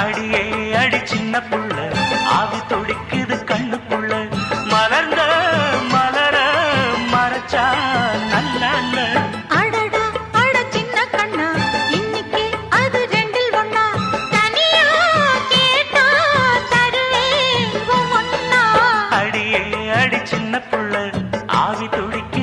அடியே அடி சின்ன புள்ள. ஆவி துடிக்குது கண்ணுக்குள்ள. மலர்ந்த மலர மறைச்சா நல்ல அடியே அடி சின்ன புள்ள. ஆவி துடிக்க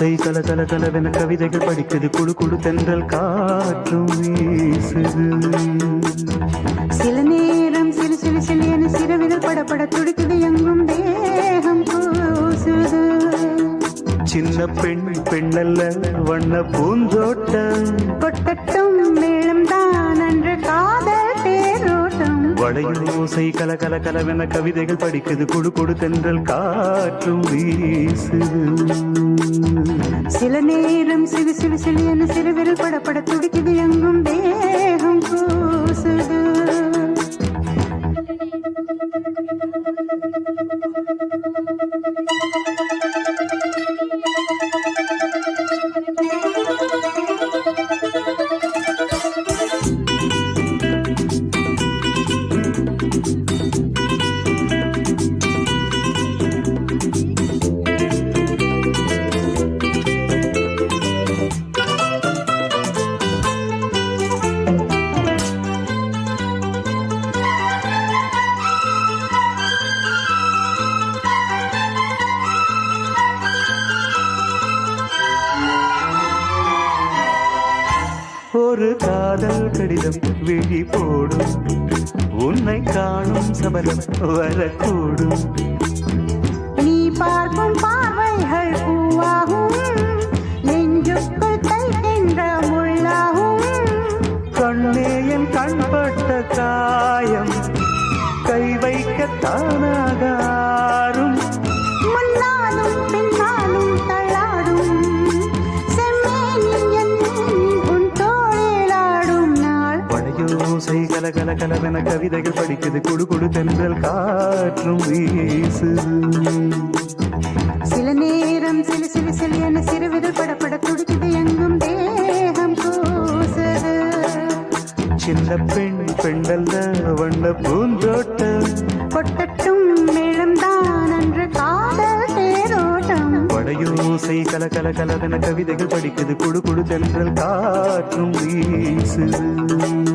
வளையோசை கல கல கலவென கவிதைகள் படிக்குது. குடு குடு தென்றல் காற்றும் வீசுது. சில நேரம் சிலு சிலு சிலு என சிறுவிரல் படபட துடிக்குது. எங்கும் தேகம் கூசுது சின்ன பெண் பெண்ணல்ல வண்ண பூந்தோட்டம். கொட்டட்டும் வளையோசை கல கல கலவென கவிதைகள் படிக்குது. குடு குடு தென்றல் காற்றும் வீசுது. சில நேரம் சிறு சிறு சிலு என சிறுவிரல் படப்பட துடிக்குது. எங்கும் வே 完了 கவிதைகள் படிக்குது. குடு குடு தென்றல் காற்றும் வீசுது. சில நேரம் சிலு சிலு சிலு என சிறுவிரல் படபட துடிக்குது. எங்கும் தேகம் கூசுது. சின்ன பெண் பெண்ணல்ல வண்ண பூந்தோட்டம். கொட்டட்டும் மேளம் தான் அன்று காதல் தேரோட்டம். வளையோசை கல கல கலவென கவிதைகள் படிக்குது. குடு குடு தென்றல் காற்றும் வீசுது.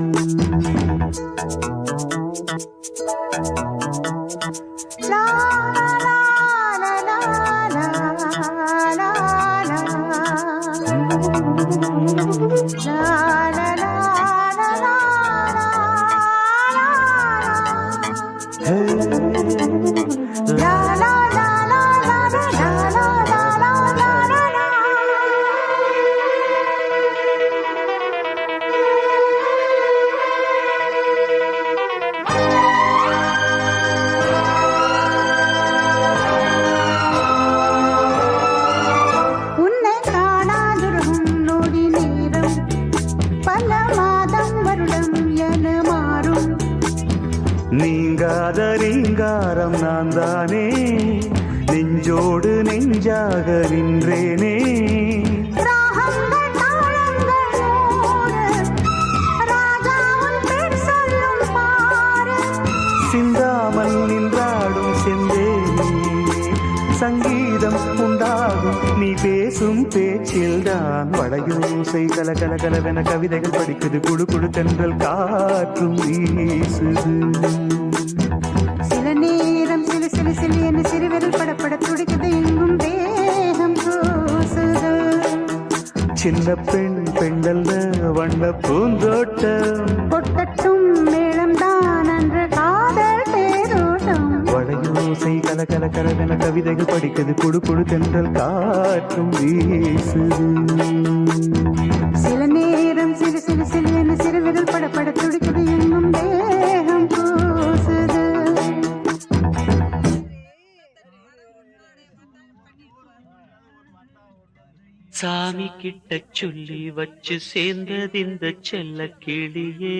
பேச்சில்தான் வளையோசை கல கல கலவென கவிதைகள் படிக்குது. குடு குடு தென்றல் காற்றும் வீசுது. சில நேரம் சிலு சிலு சிலு என சிறுவிரல் படப்பட துடிக்குது. எங்கும் தேகம் சின்ன பெண் பெண்ணல்ல வண்ண பூந்தோட்டம். கொட்டட்டும் மேளம் கல கல கலவென கவிதைகள் படிக்குது. குடு குடு தென்றல் காற்றும் வீசுது. சில நேரம் சிலு சிலு சிலு என சிறுவிரல் படப்பட துடிக்குது. எங்கும் தேகம் கூசுது சாமி கிட்ட சொல்லி வச்சு சேர்ந்தது இந்த செல்ல கிளியே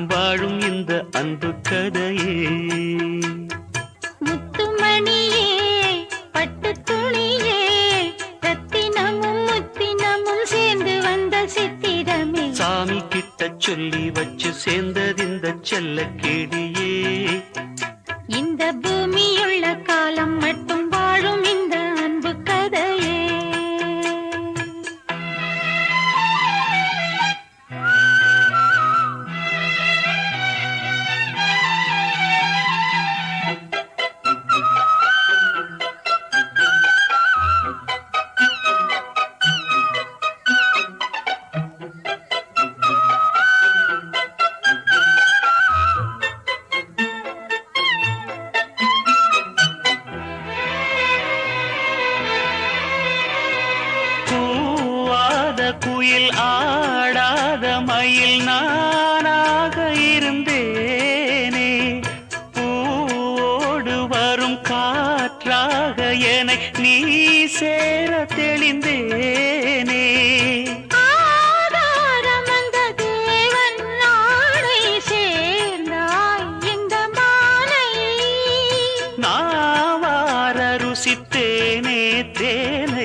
வாழும் இந்த அன்பு கதையே. முத்துமணியே பட்டு துணியே சேர்ந்து வந்த சித்திரமே. சாமி கிட்ட சொல்லி வச்சு சேர்ந்தது இந்த செல்ல கேடியே இந்த பூ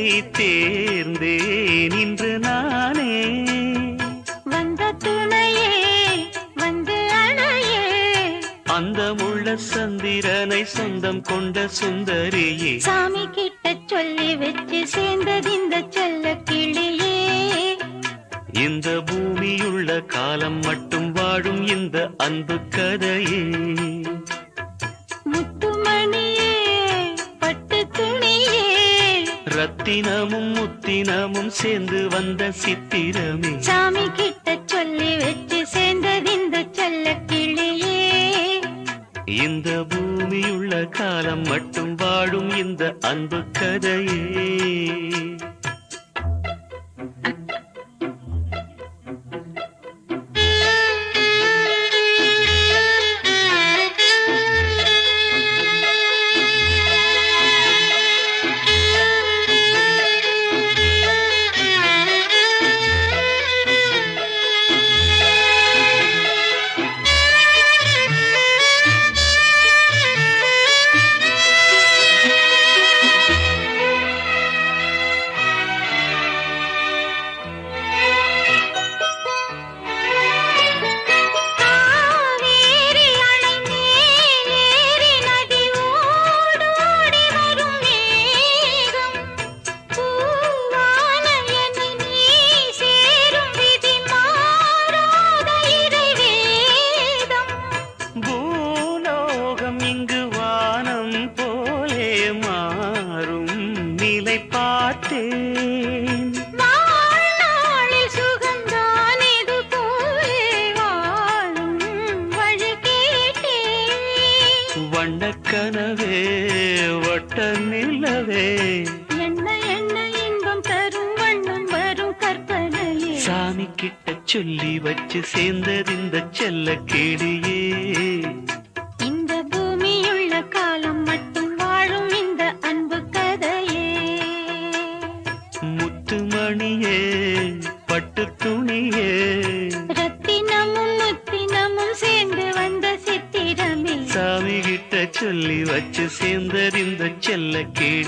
தேர்ந்தேன் இன்று நானே. வந்த துணையே வந்து அணையே. அந்த முள்ள சந்திரனை சொந்தம் கொண்ட சுந்தரியே. சாமி கிட்ட சொல்லி வச்சு சேர்ந்தது இந்த செல்ல கிளியே. இந்த பூமியுள்ள காலம் மட்டும் வாழும் இந்த அன்பு கதையே. முத்துமணியே ரத்தினமும் முத்தினமும் சேர்ந்து வந்த சித்திரமே. சாமி கிட்ட சொல்லி வச்சு சேர்ந்தது இந்த செல்ல கிளியே. இந்த பூமியுள்ள காலம் மட்டும் வாழும் இந்த அன்பு கதையே.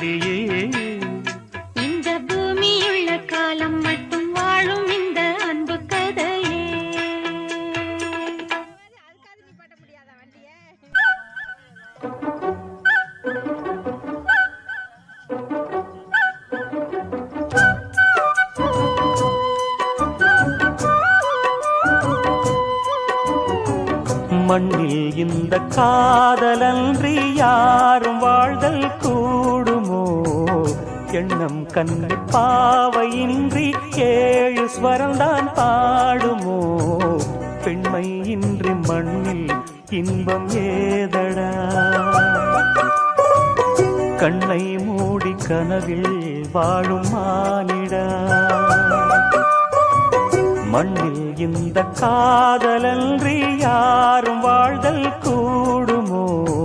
கேடியே இந்த பூமியுள்ள காலம் மட்டும் வாழும் இந்த அன்பு கதையே. மண்ணில் இந்த காதலன்றி யாரும் வாழ்தல் கூடுமோ. எண்ணம் கண்டு பாவையின்றி ஏழு ஸ்வரம்தான் பாடுமோ? பெண்மை இன்றி மண்ணில் இன்பம் ஏதடா? கண்ணை மூடி கனவில் வாழும் மானிடா? மண்ணில் இந்த காதலன்றி யாரும் வாழ்தல் கூடுமோ?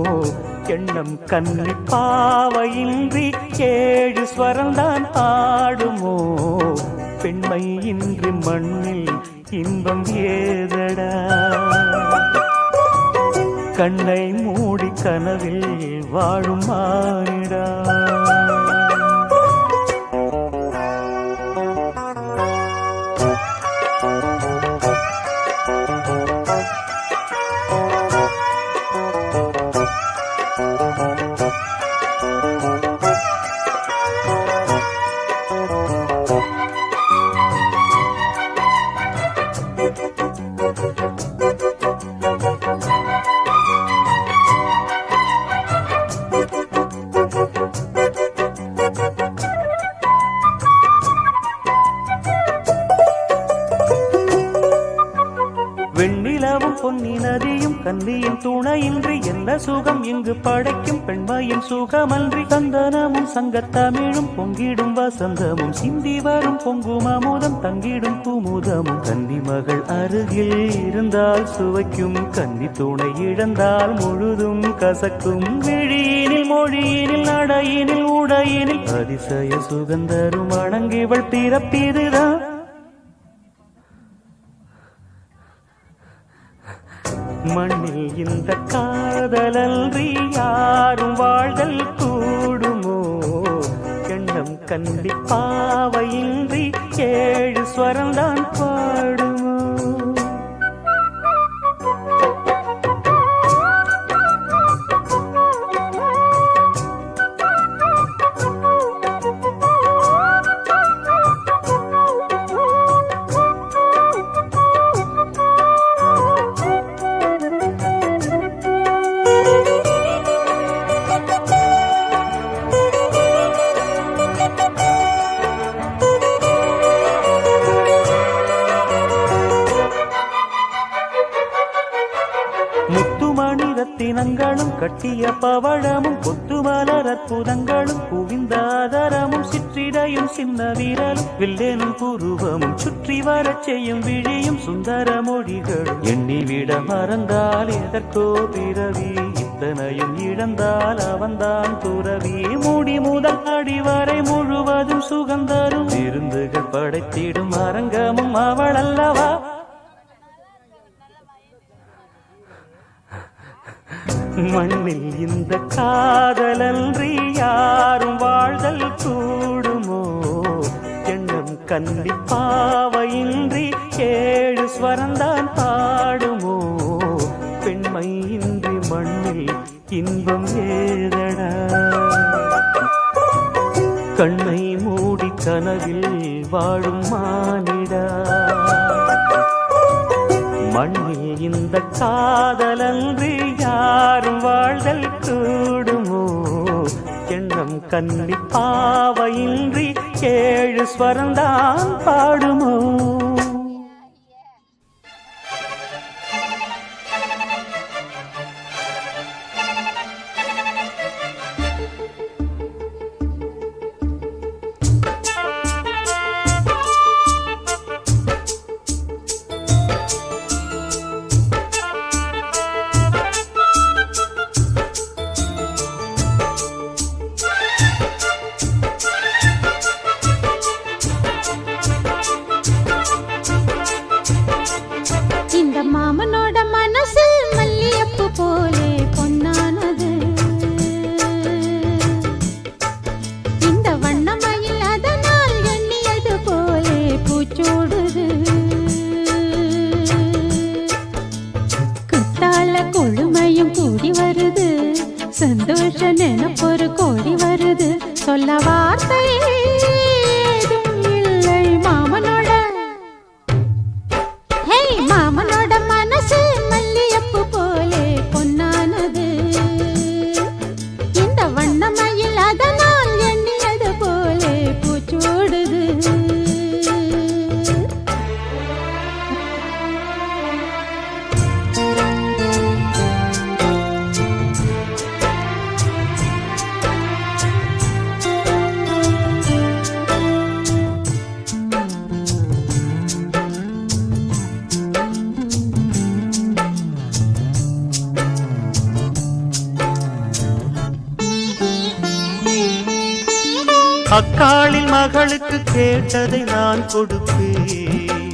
எண்ணம் கண்ணி பாவையின்றி ஏழு ஸ்வரம்தான் ஆடுமோ பெண்மை இன்றி மண்ணில் இன்பம் ஏதடா? கண்ணை மூடி கனவில் வாழும் மாறிடா இன்றி என்ன சுகம்? இங்கு படைக்கும் பெண்மையின் சுகமன்றி சந்தனமும் சங்கத்தமிழும் பொங்கிடும் வசந்தமும். சிந்தி வரும் பொங்கும் அமுதம் தங்கிடும் குமுதமும். கன்னி மகள் அருகில் இருந்தால் சுவைக்கும் கன்னி துணை இழந்தால் முழுதும் கசக்கும். விழியினில் மொழியினில் நடையினில் உடையினில். அதிசய சுகந்தரும் அணங்கிவள் பிறப்பிதுதான். இழந்தால் அவன்தான் துறவி. மூடி முதல் அடி வரை முழுவதும் சுகந்தரும். விருந்துகள் படைத்திடும் அரங்கமும் அவள் அல்லவா மண்ணில் இந்த காதலன்றி யாரும் வாழ்தல் கூடுமோ? எண்ணம் கண்டிப்பாவையின்றி ஏழு ஸ்வரந்தான் பாடுமோ? பெண்மை இன்றி மண்ணில் இன்பம் ஏதடா? கண்ணை மூடி கனவில் வாழும் மானிடா? மண்ணில் இந்த காதலன்றி யாரும் வாழ்தல் கூடுமோ? எண்ணம் கண்டிப்பாவையின்றி ஏழு ஸ்வரந்தான் கூடி வருது. சந்தோஷ நினைப்பொரு கோடி வருது. சொல்ல வார்த்தை மகளுக்கு கேட்டதை நான் கொடுப்பேன்.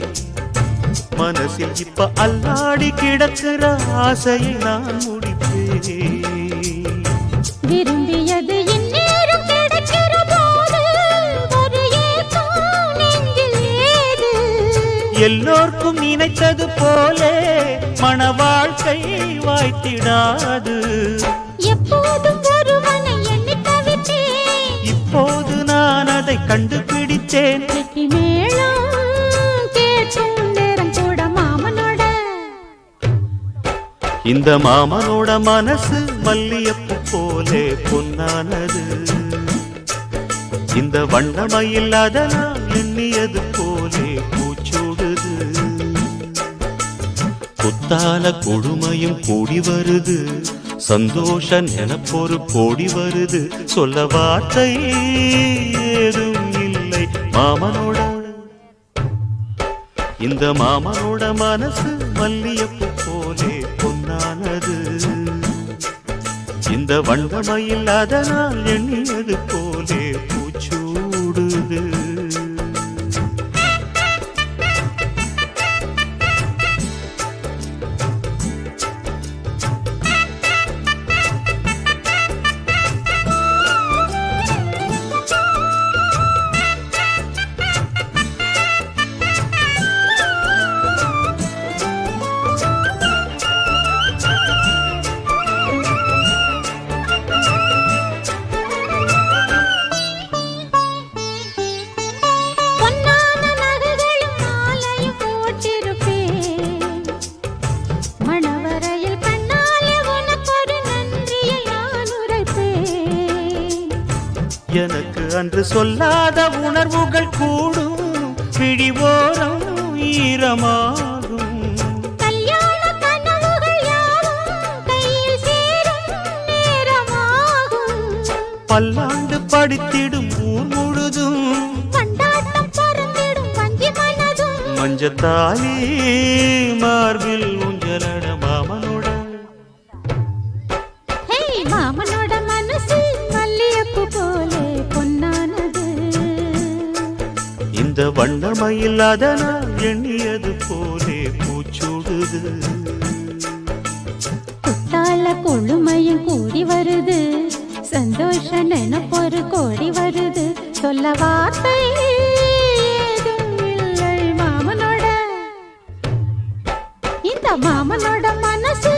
மனசில் இப்ப அல்லாடி கிடக்கிற ஆசையை நான் முடிப்பேன். விரும்பியது எல்லோர்க்கும் நினைத்தது போலே மன வாழ்க்கை வாய்த்திடாது. எப்போதும் இப்போது நான் அதை கண்டுபிடித்தேன் மாமனோட. இந்த மாமனோட மனசு மல்லியப்பு போலே பொன்னானது. இந்த வண்ணமயில் அதனால் எண்ணியது போலே பூச்சூடுது. குத்தால கொடுமையும் கூடி வருது. சந்தோஷ நினப்பொரு கோடி வருது. சொல்ல வார்த்தை ஏதும் மாமனோட. இந்த மாமனோட மனசு மல்லியப்பு போலே பொன்னானது. இந்த வண்டமையில் அதனால் எண்ணியது போலே பூச்சூடுது. அன்று சொல்லாத உணர்வுகள் கூடும். பிடிவோரம் ஈரமாகும். பல்லாண்டு படித்திடும் ஊர் முழுதும். மஞ்சத்தாலி மார்பில் ஊஞ்சலட வண்ணமயில் அதனால் எண்ணியது போலே பூச்சூடுது. குட்டால கொழுமையும் கூடி வருது. சந்தோஷ நினப்பொரு கோடி வருது. சொல்ல வார்த்தை மாமனோட. இந்த மாமனோட மனசு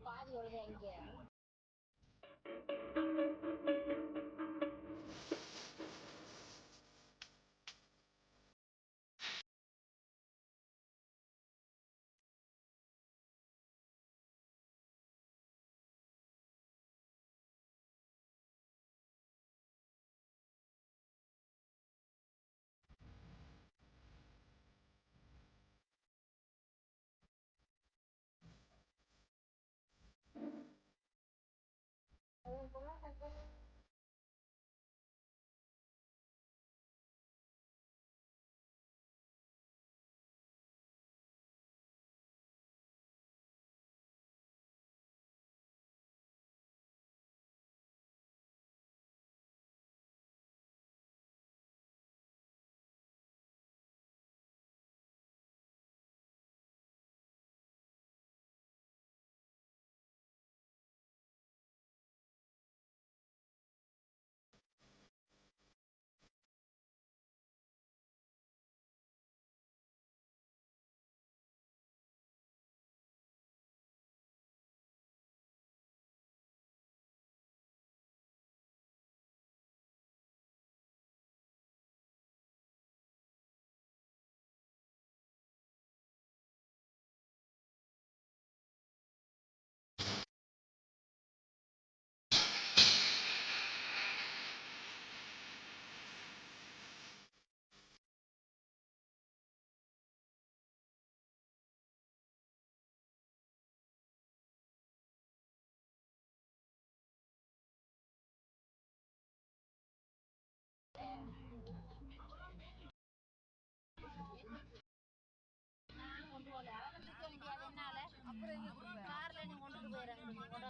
पाँच बोल रहे हैं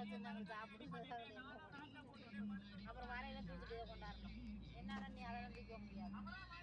வச்சிருந்தாங்க சாப்பிட்டு அப்புறம் வரையில தூக்கிட்டு கொண்டாடணும். என்னடா நீ அதெல்லாம் தூக்க முடியாது.